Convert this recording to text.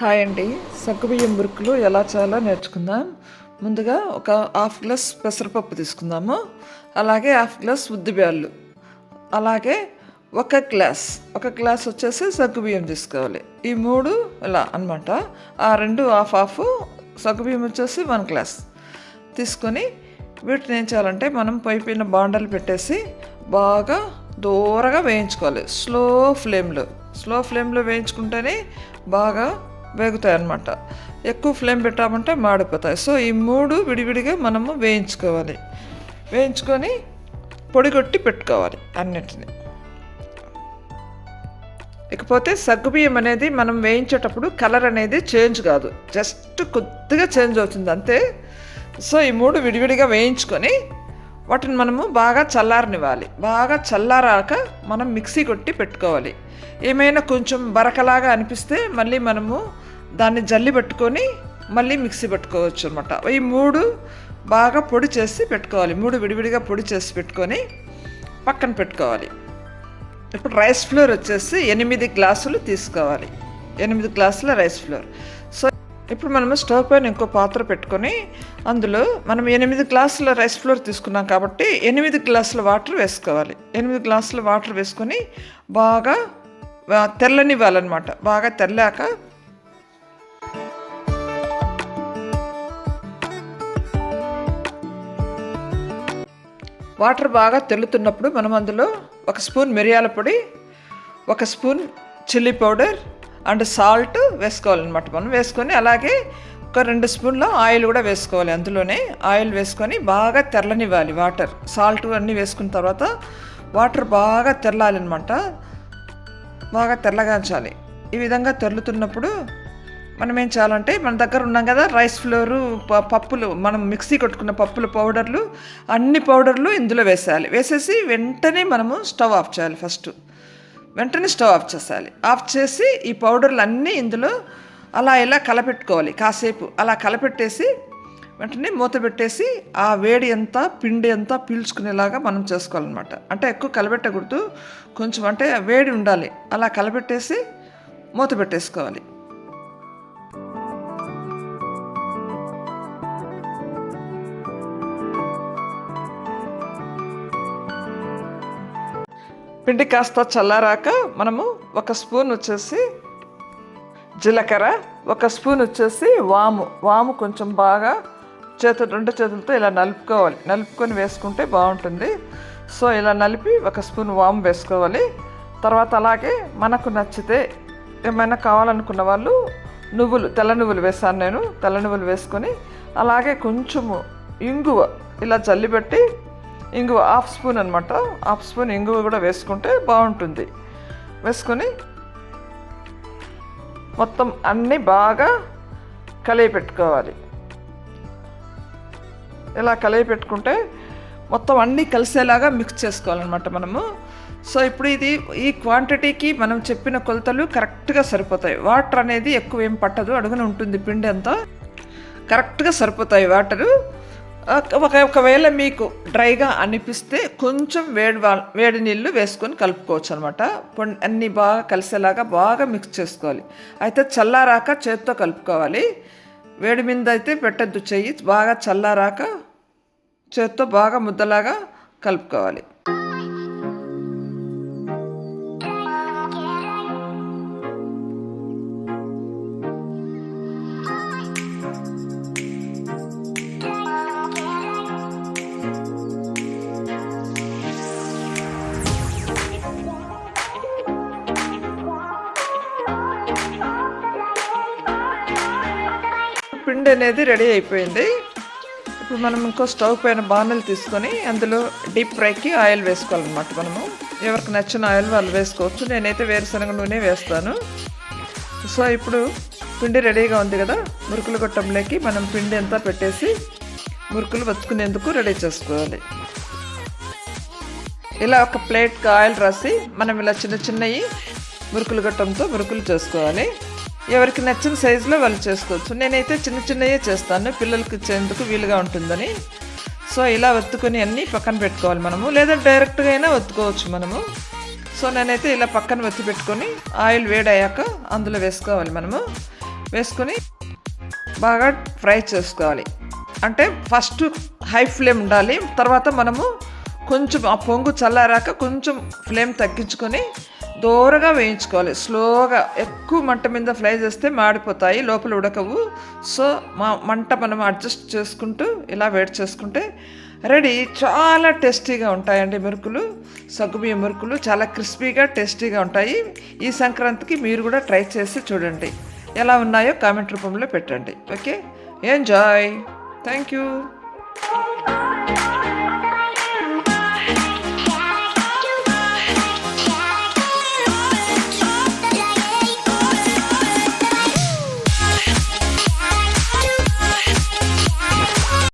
Hi అండి. సగ్గుబియ్యం మురుకులు ఎలా చేయాలో నేర్చుకుందాం. ముందుగా ఒక హాఫ్ గ్లాస్ పెసరపప్పు తీసుకుందాము. అలాగే హాఫ్ గ్లాస్ ఉద్దిబ్యాళ్ళు అలాగే ఒక గ్లాస్ ఒక గ్లాస్ వచ్చేసి సగ్గుబియ్యం తీసుకోవాలి. ఈ మూడు ఇలా అన్నమాట. ఆ రెండు హాఫ్ హాఫ్ సగ్గుబియ్యం వచ్చేసి వన్ గ్లాస్. తీసుకొని వీటిని ఏం చేయాలంటే మనం పైపైన బాండలు పెట్టేసి బాగా దూరగా వేయించుకోవాలి. స్లో ఫ్లేమ్లో స్లో ఫ్లేమ్లో వేయించుకుంటేనే బాగా వేగుతాయి అన్నమాట ఎక్కువ ఫ్లేమ్ పెట్టామంటే మాడిపోతాయి. సో ఈ మూడు విడివిడిగా మనము వేయించుకోవాలి. వేయించుకొని పొడిగొట్టి పెట్టుకోవాలి అన్నిటిని. ఇకపోతే సగ్గుబియ్యం అనేది మనం వేయించేటప్పుడు కలర్ అనేది చేంజ్ కాదు. జస్ట్ కొద్దిగా చేంజ్ అవుతుంది అంతే. సో ఈ మూడు విడివిడిగా వేయించుకొని వాటిని మనము బాగా చల్లారనివ్వాలి. బాగా చల్లారాక మనం మిక్సీ కొట్టి పెట్టుకోవాలి. ఏమైనా కొంచెం బరకలాగా అనిపిస్తే మళ్ళీ మనము దాన్ని జల్లి పెట్టుకొని మళ్ళీ మిక్సీ పెట్టుకోవచ్చు అనమాట ఈ మూడు బాగా పొడి చేసి పెట్టుకోవాలి. మూడు విడివిడిగా పొడి చేసి పెట్టుకొని పక్కన పెట్టుకోవాలి. ఇప్పుడు రైస్ ఫ్లోర్ వచ్చేసి ఎనిమిది గ్లాసులు తీసుకోవాలి. ఎనిమిది గ్లాసుల రైస్ ఫ్లోర్. సో ఇప్పుడు మనము స్టవ్ పైన ఇంకో పాత్ర పెట్టుకొని అందులో మనం ఎనిమిది గ్లాసుల రైస్ ఫ్లోర్ తీసుకున్నాం కాబట్టి ఎనిమిది గ్లాసుల వాటర్ వేసుకోవాలి. ఎనిమిది గ్లాసుల వాటర్ వేసుకొని బాగా తెల్లనివ్వాలన్నమాట బాగా తెల్లాక వాటర్ బాగా తెల్లుతున్నప్పుడు మనం అందులో ఒక స్పూన్ మిరియాల పొడి ఒక spoon chilli powder and salt వేసుకోవాలన్నమాట మనం. వేసుకొని అలాగే ఒక రెండు స్పూన్ల ఆయిల్ కూడా వేసుకోవాలి. అందులోనే ఆయిల్ వేసుకొని బాగా తెల్లనివ్వాలి వాటర్. సాల్ట్ అన్నీ వేసుకున్న తర్వాత వాటర్ బాగా తెల్లాలన్నమాట బాగా తెల్లగాంచాలి ఈ విధంగా తెల్లుతున్నప్పుడు మనం ఏం చేయాలంటే మన దగ్గర ఉన్నాం కదా రైస్ ఫ్లోరు ప- పప్పులు మనం మిక్సీ కొట్టుకున్న పప్పుల పౌడర్లు అన్ని పౌడర్లు ఇందులో వేసేయాలి. వేసేసి వెంటనే మనము స్టవ్ ఆఫ్ చేయాలి ఫస్ట్. వెంటనే స్టవ్ ఆఫ్ చేసేయాలి. ఆఫ్ చేసి ఈ పౌడర్లు అన్నీ ఇందులో అలా ఇలా కలపెట్టుకోవాలి కాసేపు. అలా కలపెట్టేసి వెంటనే మూత పెట్టేసి ఆ వేడి అంతా పిండి అంతా పీల్చుకునేలాగా మనం చేసుకోవాలన్నమాట. అంటే ఎక్కువ కలపెట్టకూడదు కొంచెం అంటే వేడి ఉండాలి. అలా కలపెట్టేసి మూత పెట్టేసుకోవాలి. పిండి కాస్త చల్లారాక మనము ఒక స్పూన్ వచ్చేసి జీలకర్ర ఒక స్పూన్ వచ్చేసి వాము. వాము కొంచెం బాగా చేతులు రెండు చేతులతో ఇలా నలుపుకోవాలి. నలుపుకొని వేసుకుంటే బాగుంటుంది. సో ఇలా నలిపి ఒక స్పూన్ వాము వేసుకోవాలి. తర్వాత అలాగే మనకు నచ్చితే ఏమైనా కావాలనుకున్న వాళ్ళు నువ్వులు తెల్ల నువ్వులు వేసాను నేను. తెల్ల నువ్వులు వేసుకొని అలాగే కొంచెము ఇంగువ ఇలా జల్లిపెట్టి ఇంగువ హాఫ్ స్పూన్ అనమాట హాఫ్ స్పూన్ ఇంగువ కూడా వేసుకుంటే బాగుంటుంది. వేసుకొని మొత్తం అన్నీ బాగా కలిగి పెట్టుకోవాలి. ఇలా కలిగి పెట్టుకుంటే మొత్తం అన్నీ కలిసేలాగా మిక్స్ చేసుకోవాలన్నమాట మనము. సో ఇప్పుడు ఇది ఈ క్వాంటిటీకి మనం చెప్పిన కొలతలు కరెక్ట్గా సరిపోతాయి. వాటర్ అనేది ఎక్కువ ఏం పట్టదు. అడుగున ఉంటుంది పిండి అంతా. కరెక్ట్గా సరిపోతాయి వాటరు. ఒక ఒకవేళ మీకు డ్రైగా అనిపిస్తే కొంచెం వేడి వేడి నీళ్ళు వేసుకొని కలుపుకోవచ్చు అనమాట అన్నీ బాగా కలిసేలాగా బాగా మిక్స్ చేసుకోవాలి. అయితే చల్లారాక చేత్తో కలుపుకోవాలి. వేడి మీద అయితే పెట్టద్దు చెయ్యి బాగా చల్లారాక చేత్తో బాగా ముద్దలాగా కలుపుకోవాలి. పిండి అనేది రెడీ అయిపోయింది. ఇప్పుడు మనం ఇంకో స్టవ్ పైన బాణలు తీసుకొని అందులో డీప్ ఫ్రైకి ఆయిల్ వేసుకోవాలన్నమాట మనము. ఎవరికి నచ్చిన ఆయిల్ వాళ్ళు వేసుకోవచ్చు. నేనైతే వేరుశనగ నూనె వేస్తాను. సో ఇప్పుడు పిండి రెడీగా ఉంది కదా? మురుకులు గొట్టంలోకి మనం పిండి అంతా పెట్టేసి మురుకులు వత్తుకునేందుకు రెడీ చేసుకోవాలి. ఇలా ఒక ప్లేట్కి ఆయిల్ రాసి మనం ఇలా చిన్న చిన్నవి మురుకులు గట్టంతో మురుకులు చేసుకోవాలి. ఎవరికి నచ్చిన సైజులో వాళ్ళు చేసుకోవచ్చు. నేనైతే చిన్న చిన్నవే చేస్తాను. పిల్లలకి ఇచ్చేందుకు వీలుగా ఉంటుందని. సో ఇలా ఒత్తుకొని అన్నీ పక్కన పెట్టుకోవాలి మనము. లేదా డైరెక్ట్గా అయినా ఒత్తుకోవచ్చు మనము. సో నేనైతే ఇలా పక్కన ఒత్తి పెట్టుకొని ఆయిల్ వేడయ్యాక అందులో వేసుకోవాలి మనము. వేసుకొని బాగా ఫ్రై చేసుకోవాలి. అంటే ఫస్ట్ హై ఫ్లేమ్ ఉండాలి. తర్వాత మనము కొంచెం ఆ పొంగు చల్లారాక కొంచెం ఫ్లేమ్ తగ్గించుకొని దూరగా వేయించుకోవాలి. స్లోగా ఎక్కువ మంట మీద ఫ్రై చేస్తే మాడిపోతాయి లోపల ఉడకవు. సో మా మంట మనం అడ్జస్ట్ చేసుకుంటూ ఇలా వేడి చేసుకుంటే రెడీ. చాలా టేస్టీగా ఉంటాయండి మురుకులు సగ్గుబియ్య మురుకులు. చాలా క్రిస్పీగా టేస్టీగా ఉంటాయి. ఈ సంక్రాంతికి మీరు కూడా ట్రై చేసి చూడండి. ఎలా ఉన్నాయో కామెంట్ రూపంలో పెట్టండి. ఓకే? ఎంజాయ్. Thank you.